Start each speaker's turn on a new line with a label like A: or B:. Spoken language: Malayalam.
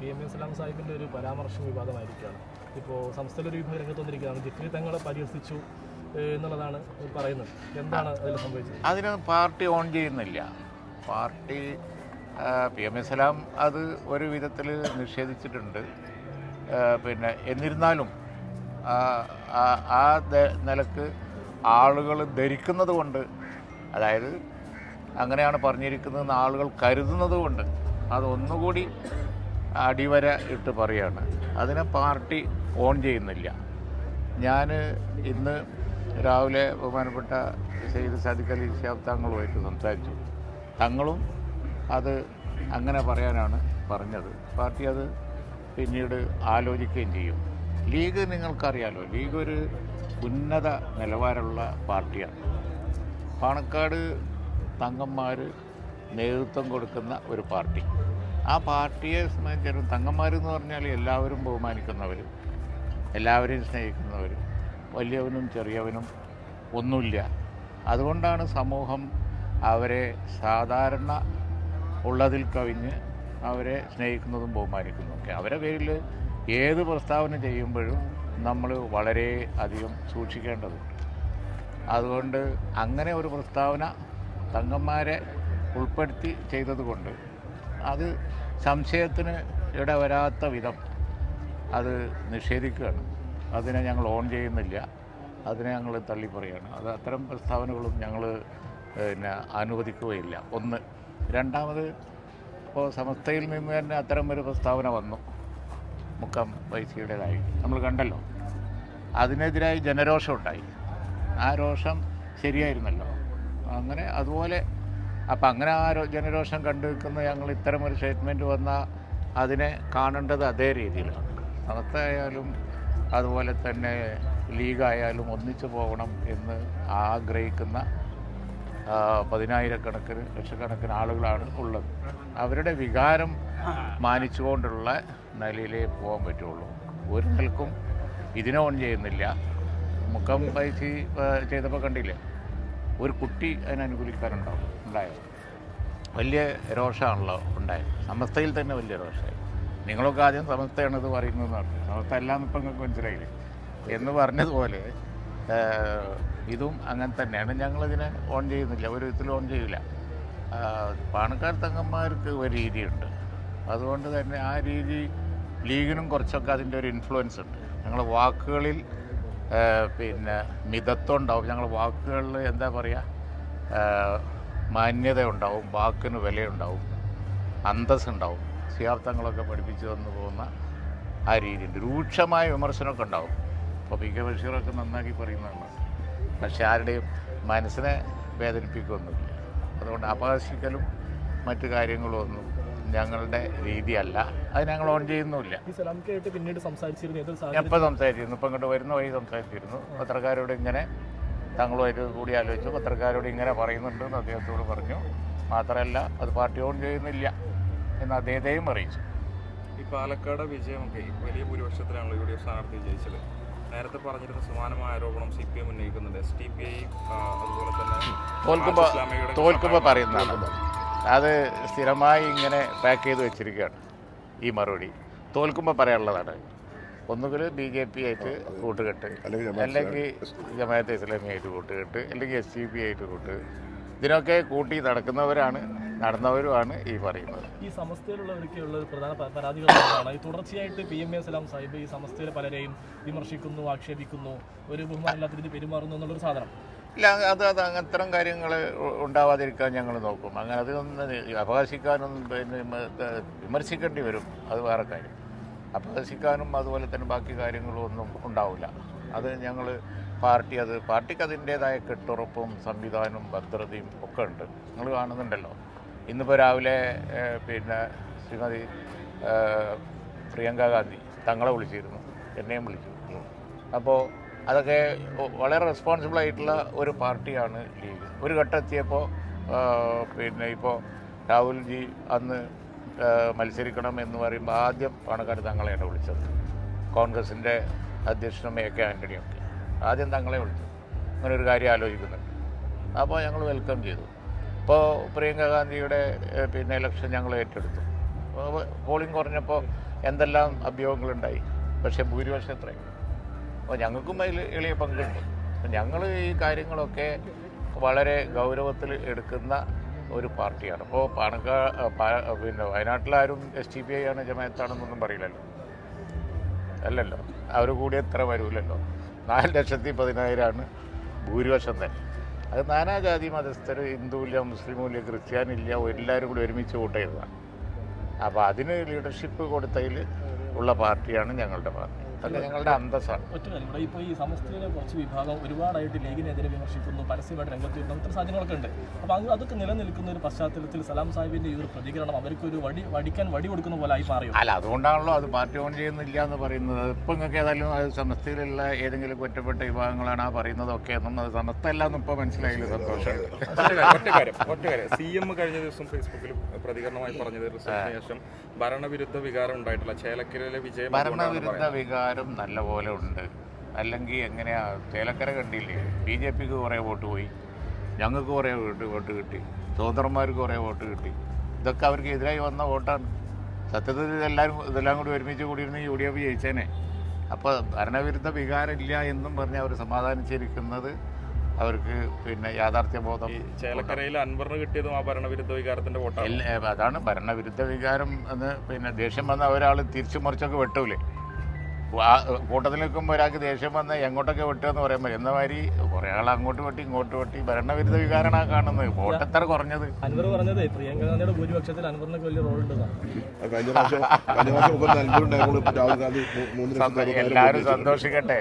A: പി എം ഇസ്ലാം സലാം സാഹിബിന്റെ ഒരു പരാമർശം വിവാദമായിരിക്കുകയാണ് ഇപ്പോൾ സംസ്ഥാന ഒരു വിഭാഗം രംഗത്ത് വന്നിരിക്കുകയാണ് ജിഫ്രി തങ്ങളെ പരിഹസിച്ചു എന്നുള്ളതാണ് പറയുന്നത്. എന്താണ് അതിൽ സംഭവിച്ചത്?
B: അതിന് പാർട്ടി ഓൺ ചെയ്യുന്നില്ല. പാർട്ടി പി എം ഇസ്ലാം അത് ഒരു വിധത്തിൽ നിഷേധിച്ചിട്ടുണ്ട്. പിന്നെ എന്നിരുന്നാലും ആ നിലയ്ക്ക് ആളുകൾ ധരിക്കുന്നത് കൊണ്ട് അതായത് അങ്ങനെയാണ് പറഞ്ഞിരിക്കുന്നതെന്ന് ആളുകൾ കരുതുന്നത് കൊണ്ട് അതൊന്നുകൂടി അടിവര ഇട്ട് പറയാണ്. അതിനെ പാർട്ടി ഓൺ ചെയ്യുന്നില്ല. ഞാൻ ഇന്ന് രാവിലെ ബഹുമാനപ്പെട്ട സെയ്ദ് സാദിഖ് അലി ഷാബ് തങ്ങളുമായിട്ട് സംസാരിച്ചു. തങ്ങളും അത് അങ്ങനെ പറയാനാണ് പറഞ്ഞത്. പാർട്ടി അത് പിന്നീട് ആലോചിക്കുകയും ചെയ്യും. ലീഗ് നിങ്ങൾക്കറിയാലോ ലീഗ് ഒരു ഉന്നത നിലവാരമുള്ള പാർട്ടിയാണ്. പാണക്കാട് തങ്ങന്മാർ നേതൃത്വം കൊടുക്കുന്ന ഒരു പാർട്ടി. ആ പാർട്ടിയെ സംബന്ധിച്ചിടത്തോളം തങ്ങന്മാർ എന്ന് പറഞ്ഞാൽ എല്ലാവരും ബഹുമാനിക്കുന്നവരും എല്ലാവരെയും സ്നേഹിക്കുന്നവരും വലിയവനും ചെറിയവനും ഒന്നുമില്ല. അതുകൊണ്ടാണ് സമൂഹം അവരെ സാധാരണ ഉള്ളതിൽ കവിഞ്ഞ് അവരെ സ്നേഹിക്കുന്നതും ബഹുമാനിക്കുന്നതും ഒക്കെ. അവരെ പേരിൽ ഏത് പ്രസ്താവന ചെയ്യുമ്പോഴും നമ്മൾ വളരെ അധികം സൂക്ഷിക്കേണ്ടതുണ്ട്. അതുകൊണ്ട് അങ്ങനെ ഒരു പ്രസ്താവന തങ്ങന്മാരെ ഉൾപ്പെടുത്തി ചെയ്തതുകൊണ്ട് അത് സംശയത്തിന് ഇടവരാത്ത വിധം അത് നിഷേധിക്കുകയാണ്. അതിനെ ഞങ്ങൾ ഓൺ ചെയ്യുന്നില്ല. അതിനെ ഞങ്ങൾ തള്ളിപ്പറയാണ് അത് അത്തരം പ്രസ്താവനകളും ഞങ്ങൾ പിന്നെ അനുവദിക്കുകയില്ല. ഒന്ന്. രണ്ടാമത് ഇപ്പോൾ സമസ്തയിൽ നിന്ന് തന്നെ അത്തരം ഒരു പ്രസ്താവന വന്നു. മുക്കം വൈസിയുടേതായി. നമ്മൾ കണ്ടല്ലോ. അതിനെതിരായി ജനരോഷം ഉണ്ടായി. ആ രോഷം ശരിയായിരുന്നല്ലോ. അങ്ങനെ അതുപോലെ അപ്പം അങ്ങനെ ആ ജനരോഷം കണ്ടുവെക്കുന്ന ഞങ്ങൾ ഇത്തരം ഒരു സ്റ്റേറ്റ്മെന്റ് വന്നാൽ അതിനെ കാണേണ്ടത് അതേ രീതിയിലാണ്. സമസ്തയായാലും അതുപോലെ തന്നെ ലീഗായാലും ഒന്നിച്ചു പോകണം എന്ന് ആഗ്രഹിക്കുന്ന പതിനായിരക്കണക്കിന് ലക്ഷക്കണക്കിന് ആളുകളാണ് ഉള്ളത്. അവരുടെ വികാരം മാനിച്ചുകൊണ്ടുള്ള നിലയിലേ പോകാൻ പറ്റുള്ളൂ. ഒരു നിൽക്കും ഇതിനെ ഓൺ ചെയ്യുന്നില്ല. മുഖം പൈസ ചെയ്തപ്പോൾ കണ്ടില്ലേ? ഒരു കുട്ടി അതിനനുകൂലിക്കാരുണ്ടാവും ഉണ്ടായത് വലിയ രോഷമാണല്ലോ ഉണ്ടായത്. സമസ്തയിൽ തന്നെ വലിയ രോഷമായി. നിങ്ങളൊക്കെ ആദ്യം സമസ്തയാണ് ഇത് പറയുന്നതെന്ന് പറഞ്ഞു. സമസ്ത എല്ലാം ഇപ്പം നിങ്ങൾക്ക് മനസ്സിലായില്ലേ? എന്ന് പറഞ്ഞതുപോലെ ഇതും അങ്ങനെ തന്നെയാണ്. ഞങ്ങളിതിനെ ഓൺ ചെയ്യുന്നില്ല ഒരു വിധത്തിൽ ഓൺ ചെയ്യില്ല പാണക്കാർ തങ്ങന്മാർക്ക് ഒരു രീതിയുണ്ട്. അതുകൊണ്ട് തന്നെ ആ രീതി ലീഗിനും കുറച്ചൊക്കെ അതിന്റെ ഒരു ഇൻഫ്ലുവൻസ് ഉണ്ട്. ഞങ്ങൾ വാക്കുകളിൽ പിന്നെ മിതത്വം ഉണ്ടാവും ഞങ്ങൾ വാക്കുകളിൽ എന്താ പറയുക മാന്യത ഉണ്ടാവും വാക്കിന് വിലയുണ്ടാവും അന്തസ് ഉണ്ടാവും സിയാർത്ഥങ്ങളൊക്കെ പഠിപ്പിച്ചു തന്നു പോകുന്ന ആ രീതിയുണ്ട്. രൂക്ഷമായ വിമർശനമൊക്കെ ഉണ്ടാവും. അപ്പോൾ പി കെ ബഷീറൊക്കെ നന്നാക്കി പറയുന്നതാണ്. പക്ഷെ ആരുടെയും മനസ്സിനെ വേദനിപ്പിക്കുകയൊന്നുമില്ല അതുകൊണ്ട് അപഹസിക്കലും മറ്റു കാര്യങ്ങളും ഒന്നും ഞങ്ങളുടെ രീതിയല്ല. അത് ഞങ്ങൾ ഓൺ ചെയ്യുന്നുമില്ല.
A: എപ്പം പിന്നീട് സംസാരിച്ചിരുന്നു
B: എപ്പോൾ സംസാരിച്ചിരുന്നു? ഇപ്പം ഇങ്ങോട്ട് വരുന്ന വഴി സംസാരിച്ചിരുന്നു. പത്രക്കാരോട് ഇങ്ങനെ തങ്ങളുമായിട്ട് കൂടി ആലോചിച്ചു. പത്രക്കാരോട് ഇങ്ങനെ പറയുന്നുണ്ട് എന്ന് അദ്ദേഹത്തോട് പറഞ്ഞു. മാത്രമല്ല അത് പാർട്ടി ഓൺ ചെയ്യുന്നില്ല എന്ന് അദ്ദേഹത്തെയും അറിയിച്ചു.
C: ഈ പാലക്കാട് വിജയമൊക്കെ വലിയ ഭൂരിപക്ഷത്തിലാണല്ലോ യു ഡി എഫ് സ്ഥാനാർത്ഥി ജയിച്ചത്. നേരത്തെ പറഞ്ഞിരുന്ന സമാനമായ ആരോപണം സി പി എം ഉന്നയിക്കുന്നുണ്ട്. എസ് ടി പി ഐ അതുപോലെ തന്നെ
B: തോൽക്കുമ്പോൾ തോൽക്കുമ്പോൾ പറയുന്നതാണ്. അത് സ്ഥിരമായി ഇങ്ങനെ പാക്ക് ചെയ്ത് വെച്ചിരിക്കുകയാണ്. ഈ മറുപടി. തോൽക്കുമ്പോൾ പറയാനുള്ളതാണ്. ഒന്നുകിൽ ബി ജെ പി ആയിട്ട് കൂട്ടുകെട്ട് അല്ലെങ്കിൽ ജമാഅത്തെ ഇസ്ലാമി. ആയിട്ട് കൂട്ടുകെട്ട് അല്ലെങ്കിൽ എസ് സി പി ആയിട്ട് കൂട്ട് ഇതിനൊക്കെ കൂട്ടി നടക്കുന്നവരാണ് നടന്നവരുമാണ് ഈ പറയുന്നത്.
A: ഈ സമസ്തയിലുള്ളവർക്കുള്ള ഒരു പ്രധാന പരാതികളാണ് ഈ തുടർച്ചയായിട്ട് P M A Salam Sahib ഈ സമസ്തയിലെ പലരെയും വിമർശിക്കുന്നു ആക്ഷേപിക്കുന്നു ഒരു ബഹുമാനമില്ലാത്ത രീതി പെരുമാറുന്നു എന്നുള്ളൊരു സാധനം.
B: ഇല്ല അത് അത് അത്തരം കാര്യങ്ങൾ ഉണ്ടാവാതിരിക്കാൻ ഞങ്ങൾ നോക്കും. അങ്ങനെ അതൊന്നും അപകാശിക്കാനും പിന്നെ വിമർശിക്കേണ്ടി വരും. അത് വേറെ കാര്യം. അപഹസിക്കാനും അതുപോലെ തന്നെ ബാക്കി കാര്യങ്ങളും ഒന്നും ഉണ്ടാവില്ല. അത് ഞങ്ങൾ പാർട്ടി അത് പാർട്ടിക്ക് അതിന്റേതായ കെട്ടുറപ്പും സംവിധാനവും ഭദ്രതയും ഒക്കെ ഉണ്ട്. നിങ്ങൾ കാണുന്നുണ്ടല്ലോ. ഇന്നിപ്പോൾ രാവിലെ പിന്നെ ശ്രീമതി പ്രിയങ്ക ഗാന്ധി തങ്ങളെ വിളിച്ചിരുന്നു. എന്നെയും വിളിച്ചു. അപ്പോൾ അതൊക്കെ വളരെ റെസ്പോൺസിബിൾ ആയിട്ടുള്ള ഒരു പാർട്ടിയാണ് ലീഗ്. ഒരു ഘട്ടം എത്തിയപ്പോൾ പിന്നെ ഇപ്പോൾ രാഹുൽജി അന്ന് മത്സരിക്കണം എന്ന് പറയുമ്പോൾ ആദ്യം പാണക്കാട് തങ്ങളെയാണ് വിളിച്ചത്. കോൺഗ്രസിന്റെ അധ്യക്ഷനും എ കെ ആന്റണിയൊക്കെ ആദ്യം തങ്ങളെ വിളിച്ചു. അങ്ങനെ ഒരു കാര്യം ആലോചിക്കുന്നുണ്ട്. അപ്പോൾ ഞങ്ങൾ വെൽക്കം ചെയ്തു. ഇപ്പോൾ പ്രിയങ്ക ഗാന്ധിയുടെ പിന്നെ ഇലക്ഷൻ ഞങ്ങൾ ഏറ്റെടുത്തു. പോളിംഗ് കുറഞ്ഞപ്പോൾ എന്തെല്ലാം അഭ്യൂഹങ്ങളുണ്ടായി? പക്ഷേ ഭൂരിപക്ഷം എത്രയും അപ്പോൾ ഞങ്ങൾക്കും അതിൽ എളിയ പങ്കുണ്ട്. അപ്പം ഞങ്ങൾ ഈ കാര്യങ്ങളൊക്കെ വളരെ ഗൗരവത്തിൽ എടുക്കുന്ന ഒരു പാർട്ടിയാണ്. അപ്പോൾ പാണക്കാ പിന്നെ വയനാട്ടിലാരും എസ് ടി പി ഐ ആണ് ജമായത്താണെന്നൊന്നും പറയില്ലല്ലോ. അല്ലല്ലോ. അവർ കൂടി എത്ര വരൂലല്ലോ. നാല് ലക്ഷത്തി പതിനായിരമാണ് ഭൂരിപക്ഷം തന്നെ അത് നാനാജാതി മതസ്ഥർ ഹിന്ദുവില്ല മുസ്ലിമില്ല ക്രിസ്ത്യാനില്ല എല്ലാവരും കൂടി ഒരുമിച്ച് വോട്ട് ചെയ്തതാണ്. അപ്പോൾ അതിന് ലീഡർഷിപ്പ് കൊടുത്തതിൽ ഉള്ള പാർട്ടിയാണ് ഞങ്ങളുടെ പാർട്ടി. അതൊക്കെ ഞങ്ങളുടെ അന്തസ്സാണ്.
A: ഒറ്റ കാര്യം ഇവിടെ ഇപ്പോൾ ഈ സമസ്തയിലെ കുറച്ച് വിഭാഗം ഒരുപാടായിട്ട് ലീഗിനെതിരെ വിമർശിക്കുന്നു പരസ്യമായിട്ട് രംഗത്ത് വരുന്നു ഇത്തരം സാഹചര്യങ്ങളൊക്കെ ഉണ്ട്. അപ്പോൾ അത് അതൊക്കെ നിലനിൽക്കുന്ന ഒരു പശ്ചാത്തലത്തിൽ സലാം സാഹിബിന്റെ ഈ ഒരു പ്രതികരണം അവർക്ക് ഒരു വടി വടിക്കാൻ വടി കൊടുക്കുന്ന പോലെ ആയി മാറിയോ?
B: അല്ല അതുകൊണ്ടാണല്ലോ അത് പാർട്ടി ഓൺ ചെയ്യുന്നില്ല എന്ന് പറയുന്നത്. ഇപ്പം നിങ്ങൾക്ക് ഏതായാലും അത് സമസ്തയിലുള്ള ഏതെങ്കിലും ഒറ്റപ്പെട്ട വിഭാഗങ്ങളാണ് ആ പറയുന്നതൊക്കെ എന്നും അത് സമസ്ത അല്ല എന്ന് ഇപ്പോൾ മനസ്സിലായില്ല സന്തോഷം?
C: സി എം കഴിഞ്ഞ ദിവസം ഫേസ്ബുക്കിൽ പ്രതികരണമായി പറഞ്ഞത് ശേഷം ഭരണവിരുദ്ധ വികാരം ഉണ്ടായിട്ടുള്ള ചേലക്കരയിലെ വിജയം
B: ഭരണവിരുദ്ധ
C: പറയുന്നത്.
B: വികാരം നല്ലപോലെ ഉണ്ട്. അല്ലെങ്കിൽ എങ്ങനെയാ ചേലക്കര കണ്ടില്ലേ? ബി ജെ പിക്ക് കുറേ വോട്ട് പോയി. ഞങ്ങൾക്ക് കുറേ വോട്ട് വോട്ട് കിട്ടി. സ്വതന്ത്രന്മാർക്ക് കുറേ വോട്ട് കിട്ടി. ഇതൊക്കെ അവർക്ക് എതിരായി വന്ന വോട്ടാണ്. സത്യത്തിൽ ഇതെല്ലാവരും ഇതെല്ലാം കൂടി ഒരുമിച്ച് കൂടിയിരുന്ന് യു ഡി എഫ് ജയിച്ചേനെ. അപ്പോൾ ഭരണവിരുദ്ധ വികാരമില്ല എന്നും പറഞ്ഞ് അവർ സമാധാനിച്ചിരിക്കുന്നത് അവർക്ക് പിന്നെ യാഥാർത്ഥ്യബോധം
C: ബോധം ചേലക്കരയിൽ അൻവറിന് കിട്ടിയതും ആ ഭരണവിരുദ്ധ വികാരത്തിന്റെ വോട്ടാണ്.
B: അതാണ് ഭരണവിരുദ്ധ വികാരം എന്ന് പിന്നെ ദേഷ്യം വന്ന ഒരാൾ തിരിച്ചു മറിച്ചൊക്കെ വെട്ടൂലേ? കൂട്ടത്തിൽ നിൽക്കുമ്പോൾ ഒരാൾക്ക് ദേഷ്യം വന്ന് എങ്ങോട്ടൊക്കെ വെട്ടുമെന്ന് പറയാൻ പറ്റും എന്ന മാതിരി? കുറേ ആൾ അങ്ങോട്ട് വെട്ടി ഇങ്ങോട്ട് വെട്ടി. ഭരണവിരുദ്ധ വികാരമാണ് കാണുന്നത്. വോട്ട് എത്ര കുറഞ്ഞത്?
A: അൻവർ പറഞ്ഞത് പ്രിയങ്ക ഗാന്ധിയുടെ ഭൂരിപക്ഷത്തിൽ അൻവറിനൊക്കെ വലിയ റോൾ ഉണ്ടെന്നാണ്
B: എല്ലാവരും സന്തോഷിക്കട്ടെ.